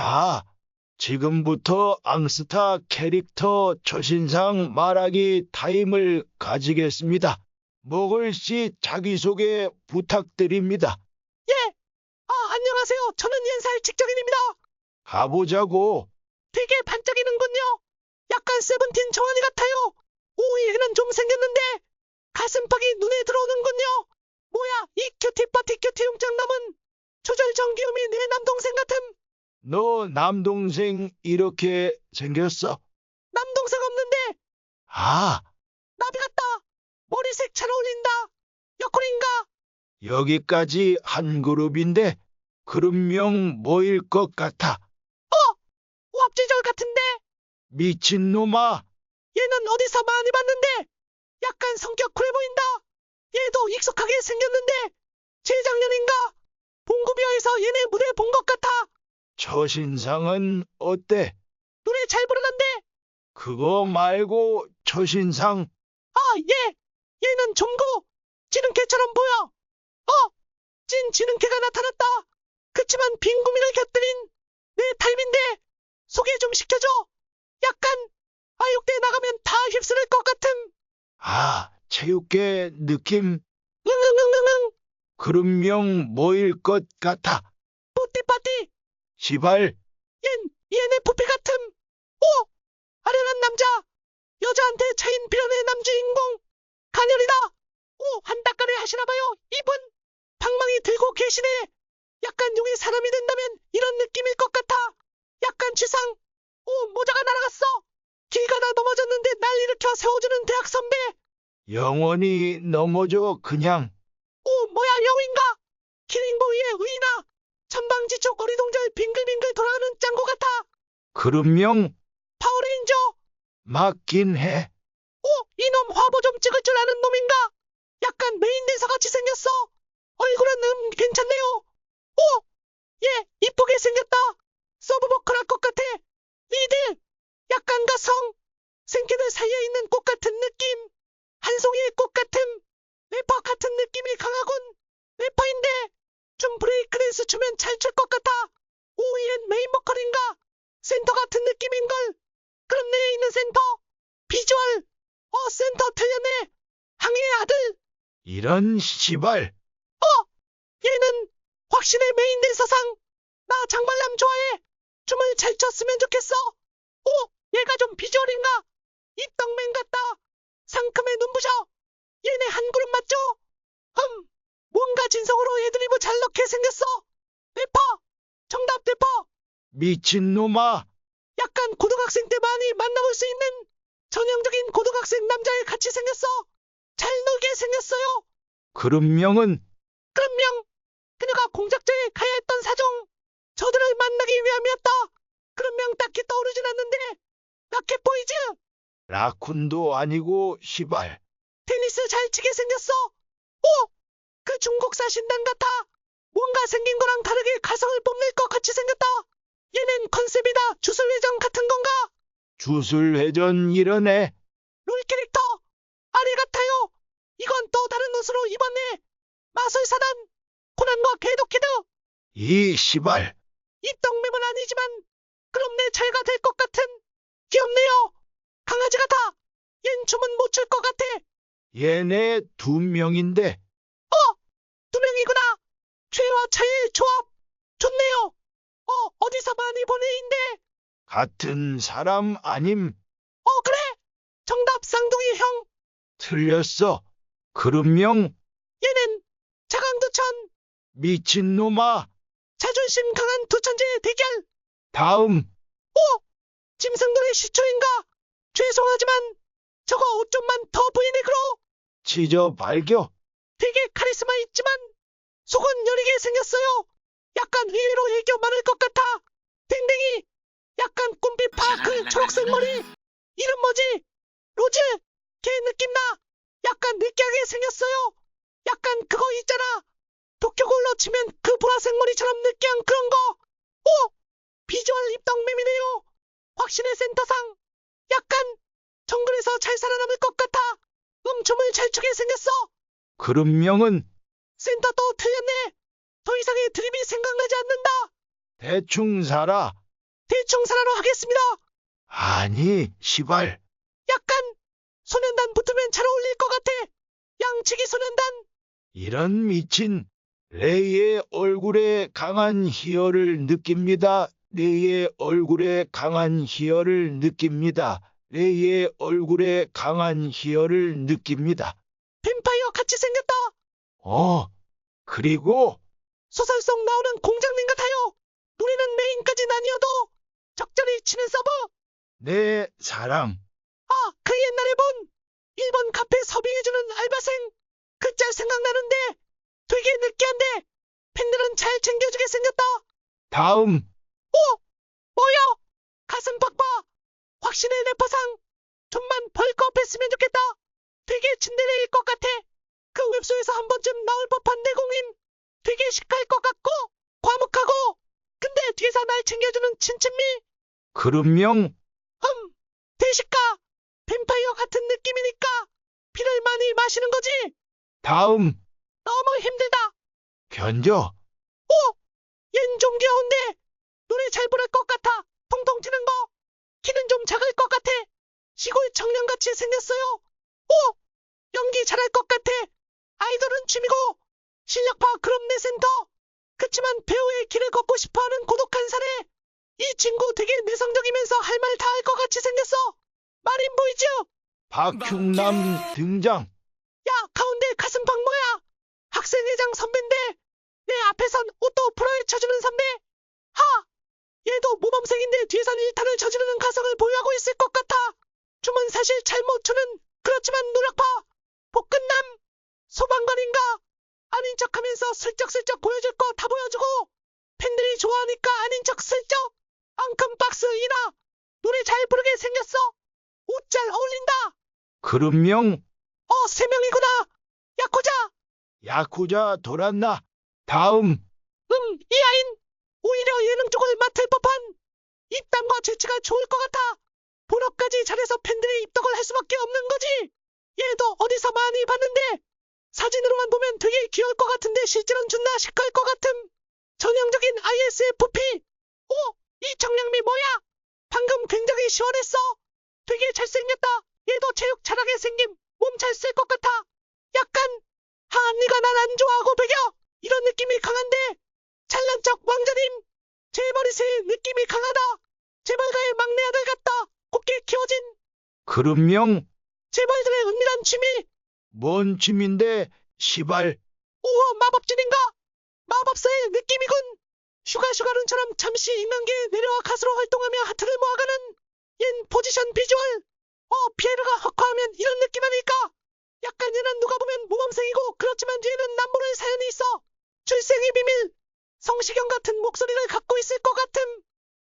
자, 지금부터 앙스타 캐릭터 초신상 말하기 타임을 가지겠습니다. 목을 씨 자기소개 부탁드립니다. 아, 안녕하세요. 저는 연살 직장인입니다. 가보자고. 되게 반짝이는군요. 약간 세븐틴 정한이 같아요. 오이에는 좀 생겼는데 가슴팍이 눈에 들어오는군요. 뭐야, 이 큐티 파티 큐티 웅장남은 조절 정기음이 내 남동생 같음. 너 남동생 이렇게 생겼어? 남동생 없는데 아, 나비 같다. 머리색 잘 어울린다. 여콜인가? 여기까지 한 그룹인데 그룹명 뭐일 것 같아? 왑지절 같은데 미친놈아, 얘는 어디서 많이 봤는데 약간 성격 그래 보인다. 얘도 익숙하게 생겼는데 재작년인가 봉구비어에서 얘네 무대 본 것 같아. 초신상은 어때? 노래 잘 부르던데 그거 말고 초신상 아, 얘! 얘는 좀고 지능캐처럼 보여. 어! 찐 지능캐가 나타났다. 그치만 빈 고민을 곁들인 내 타입인데 소개 좀 시켜줘. 약간 아육대 나가면 다 휩쓸을 것 같음. 아, 체육계 느낌 응응응응응. 그룹명 뭐일 것 같아? 시발, 얜 ENFP 같음. 오! 아련한 남자. 여자한테 차인 비련의 남주인공. 간열이다. 오, 한따까리 하시나봐요. 이분. 방망이 들고 계시네. 약간 용의 사람이 된다면 이런 느낌일 것 같아. 약간 지상. 오, 모자가 날아갔어. 길 가다 넘어졌는데 날 일으켜 세워주는 대학 선배. 영원히 넘어져 그냥 오, 뭐야, 여우인가? 키링보이의 의인아. 전방지축 어리동절 빙글빙글 돌아가는 짱구 같아. 그룹명 파워레인저. 맞긴 해. 오, 이놈 화보 좀 찍을 줄 아는 놈인가? 약간 메인 대사 같이 생겼어. 얼굴은 음 괜찮네요. 오, 얘 이쁘게 생겼다. 서브보컬 할 것 같아. 리드, 약간 가성. 생캐들 사이에 있는 꽃 같은 느낌. 한 송이의 꽃 같음. 래퍼 같은 느낌이 강하군. 래퍼인데 좀 브레이크 댄스 추면 잘 출 것 같아. 오, 얘는 메인 보컬인가? 센터 같은 느낌인걸. 그럼 내에 있는 센터. 비주얼. 어, 센터 틀렸네. 항해의 아들. 이런 시발. 얘는 확신의 메인 댄서상. 나 장발남 좋아해. 춤을 잘 췄으면 좋겠어. 오, 얘가 좀 비주얼인가? 입덕맨 같다. 상큼해 눈부셔. 얘네 한 그룹 맞죠? 흠, 뭔가 진성으로 애드리브 잘 넣게 생겼어. 래퍼. 정답 래퍼. 미친놈아. 약간 고등학생 때 많이 만나볼 수 있는 전형적인 고등학생 남자애 같이 생겼어. 잘 놀게 생겼어요. 그룹명은 그럼명 그녀가 공작저에 가야 했던 사정 저들을 만나기 위함이었다. 그런 명 딱히 떠오르진 않는데 라켓보이즈 라쿤도 아니고 시발. 테니스 잘 치게 생겼어. 오! 그 중국사 신단 같아. 뭔가 생긴 거랑 다르게 가성을 뽐낼 것 같이 생겼다. 얘는 컨셉이다. 주술회전 같은 건가? 주술회전 이러네. 롤 캐릭터 아리 같아요. 이건 또 다른 옷으로 입었네. 마술사단 코난과 개독키드 이 시발. 입덕맵은 아니지만 그럼 내 차이가 될 것 같은 귀엽네요. 강아지 같아. 얜 춤은 못 출 것 같아. 얘네 두 명인데 두 명이구나. 최와 차의 조합. 좋네요. 어, 어디서 많이 본 애인데. 같은 사람 아님. 어, 그래. 정답 쌍둥이 형. 틀렸어. 그룹명 얘는 자강두천. 미친놈아. 자존심 강한 두 천재의 대결. 다음. 오! 짐승들의 시초인가? 죄송하지만 저거 옷 좀만 더 보이네 그로. 지저 발교. 되게 카리스마 있지만 속은 여리게 생겼어요. 약간 의외로 애교 많을 것 같아. 댕댕이. 약간 꿈빛파 그 초록색 머리. 이름 뭐지? 로즈. 걔 느낌 나. 약간 느끼하게 생겼어요. 약간 그거 있잖아. 도쿄골로 치면 그 보라색 머리처럼 느끼한 그런 거. 오! 비주얼 입덕맵이네요. 확신의 센터상. 약간 정글에서 잘 살아남을 것 같아. 음춤을 잘 추게 생겼어. 그룹명은 센터 또 틀렸네. 더 이상의 드립이 생각나지 않는다. 대충 살아. 대충 살아로 하겠습니다. 아니, 시발. 약간 소년단 붙으면 잘 어울릴 것 같아. 양치기 소년단. 이런 미친 레이의 얼굴에 강한 희열을 느낍니다. 레이의 얼굴에 강한 희열을 느낍니다. 레이의 얼굴에 강한 희열을 느낍니다. 뱀파이어 같이 생겼다. 어, 그리고 소설 속 나오는 공장님 같아요. 노래는 메인까진 아니어도 적절히 치는 서브. 내 사랑. 아, 그 옛날에 본 일본 카페 서빙해주는 알바생. 그 짤 생각나는데 되게 느끼한데 팬들은 잘 챙겨주게 생겼다. 다음, 오! 뭐야? 가슴 팍파! 확신의 래퍼상! 좀만 벌크업 했으면 좋겠다! 되게 진데레일 것 같아! 그 웹소에서 한 번쯤 나올 법한 내공임! 되게 시크할 것 같고, 과묵하고, 근데 뒤에서 날 챙겨주는 친친미! 그룹명, 흠! 대식가! 뱀파이어 같은 느낌이니까, 피를 많이 마시는 거지! 다음, 너무 힘들다! 견져. 오! 얜 좀 귀여운데 노래 잘 부를 것 같아. 통통 튀는 거. 키는 좀 작을 것 같아. 시골 청년같이 생겼어요. 오! 연기 잘할 것 같아. 아이돌은 취미고 실력파 그럼 내 센터. 그치만 배우의 길을 걷고 싶어하는 고독한 사내. 이 친구 되게 내성적이면서 할 말 다 할 것 같이 생겼어. 마린 보이즈. 박흉남 등장. 야 가운데 가슴팍 뭐야? 학생회장 선배인데 내 앞에선 옷도 풀어헤쳐주는 선배. 하! 얘도 모범생인데 뒤에선 일탄을 저지르는 가성을 보유하고 있을 것 같아. 춤은 사실 잘못 추는 그렇지만 노력파. 복근남. 소방관인가? 아닌 척하면서 슬쩍슬쩍 보여줄 거 다 보여주고 팬들이 좋아하니까 아닌 척 슬쩍 앙큼 박스 이나 노래 잘 부르게 생겼어. 옷 잘 어울린다. 그룹명, 어, 세 명이구나. 야쿠자. 야쿠자 돌았나. 다음, 음, 이 아인 오히려 예능 쪽을 맡을 법한 입담과 재치가 좋을 것 같아. 본업까지 잘해서 팬들의 입덕을 할 수밖에 없는 거지. 얘도 어디서 많이 봤는데 사진으로만 보면 되게 귀여울 것 같은데 실제로는 존나 시크할 것 같음. 전형적인 ISFP. 오, 이 정량미 뭐야? 방금 굉장히 시원했어. 되게 잘생겼다. 얘도 체육 잘하게 생김. 몸 잘 쓸 것 같아. 약간 하은이가 날 안 좋아하고 배겨. 이런 느낌이 강한데 잘난 척 왕자님 제 머리새 느낌이 강하다 재벌가의 막내 아들 같다 곱게 키워진 그룹명, 재벌들의 은밀한 취미 뭔 취미인데, 시발. 우와 마법진인가? 마법사의 느낌이군. 슈가슈가룬처럼 잠시 인간계에 내려와 가수로 활동하며 하트를 모아가는 얜 포지션 비주얼. 어 피에르가 흑화하면 이런 느낌 아닐까? 약간 얘는 누가 보면 모범생이고 그렇지만 뒤에는 남모를 사연이 있어. 출생의 비밀. 성시경 같은 목소리를 갖고 있을 것 같음.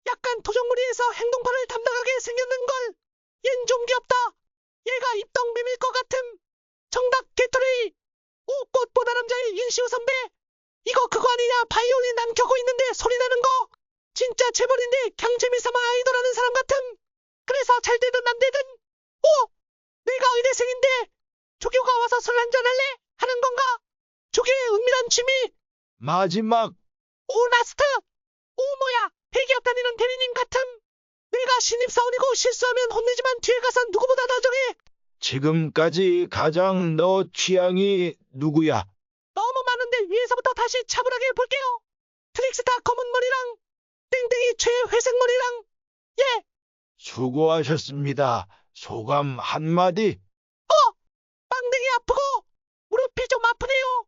약간 도적무리에서 행동파를 담당하게 생겼는걸. 얜 좀 귀엽다. 얘가 입덕 미밀 것 같음 정답 게토레이 오 꽃보다 남자의 윤시우 선배! 이거 그거 아니냐? 바이올린 안 켜고 있는데 소리 나는 거? 진짜 재벌인데 경 재미삼아 아이돌 하는 사람 같음! 그래서 잘 되든 안 되든! 오! 내가 의대생인데 조교가 와서 술 한잔 할래? 하는 건가? 조교의 은밀한 취미! 마지막, 오 라스트! 오 뭐야! 대기업 다니는 대리님 같음! 내가 신입사원이고 실수하면 혼내지만 뒤에 가서 누구보다 다정해 지금까지 가장 너 취향이 누구야? 너무 많은데 위에서부터 다시 차분하게 볼게요. 트릭스타 검은 머리랑 땡땡이 최회색 머리랑 예, 수고하셨습니다. 소감 한마디? 어! 빵댕이 아프고 무릎이 좀 아프네요.